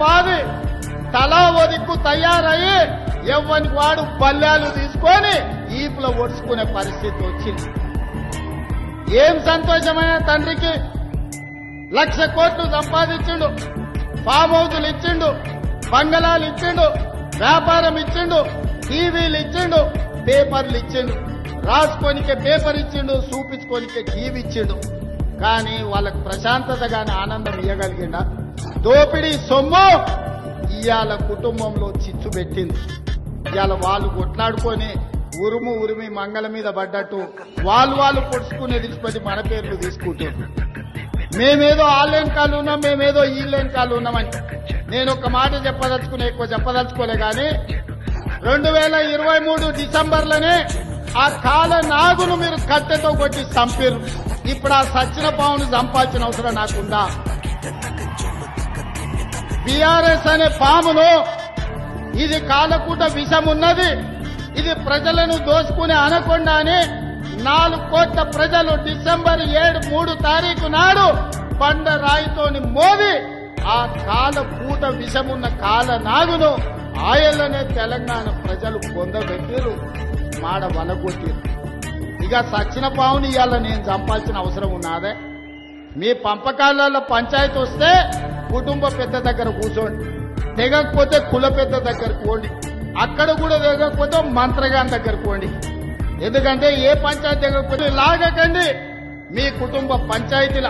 పాది తలా ఒదిక్కు తయారయ్యి ఎవ్వనికి వాడు పల్లెలు తీసుకొని ఈపులో ఒడుచుకునే పరిస్థితి వచ్చింది. ఏం సంతోషమైన తండ్రికి లక్ష కోట్లు సంపాదించిండు ఫామ్ హౌసులు ఇచ్చిండు బంగళాలు ఇచ్చిండు వ్యాపారం ఇచ్చిండు టీవీలు ఇచ్చిండు పేపర్లు ఇచ్చిండు రాసుకోనికే పేపర్ ఇచ్చిండు చూపించుకోనికే టీవీ ఇచ్చిండు కానీ వాళ్ళకు ప్రశాంతత కానీ ఆనందం ఇవ్వగలిగిండా దోపిడీ సొమ్ము ఇవాళ కుటుంబంలో చిచ్చు పెట్టింది. ఇవాళ వాళ్ళు కొట్లాడుకొని ఉరుము ఉరిమి మంగళ మీద పడ్డట్టు వాళ్ళు వాళ్ళు పొడుచుకునే తీసుకొని మన పేర్లు తీసుకుంటారు మేమేదో ఆన్లైన్ కాలు ఉన్నాం మేమేదో ఈన్లైన్ లైన్ కాలు ఉన్నామని. నేను ఒక మాట చెప్పదలుచుకునే ఎక్కువ చెప్పదలుచుకోలే కానీ రెండు వేల ఇరవై మూడు డిసెంబర్లోనే ఆ కాల నాగును మీరు కట్టెతో కొట్టి చంపారు ఇప్పుడు ఆ సచ్చిన పావును సంపాదించిన అవసరం నాకుందా? బీఆర్ఎస్ అనే పామును ఇది కాలకూట విషం ఉన్నది ఇది ప్రజలను దోసుకునే అనకొండ అని నాలుగు కోట్ల ప్రజలు డిసెంబర్ ఏడు మూడు తారీఖు నాడు పండ రాయితోని మోది ఆ కాల పూట విషమున్న కాల నాగును ఆయలనే తెలంగాణ ప్రజలు పొందబెట్టిరు మాడ వలగొట్టిరు ఇక సచ్చిన పావుని ఇవాళ నేను చంపాల్సిన అవసరం ఉన్నదే. మీ పంపకాలలో పంచాయతీ వస్తే కుటుంబ పెద్ద దగ్గర కూర్చోండి. తెగకపోతే కుల పెద్ద దగ్గర పోండి. అక్కడ కూడా తెగకపోతే మంత్రగాన్ దగ్గర పోండి. ఎందుకంటే ఏ పంచాయతీ తెగకపోతే లాగకండి. మీ కుటుంబ పంచాయతీల.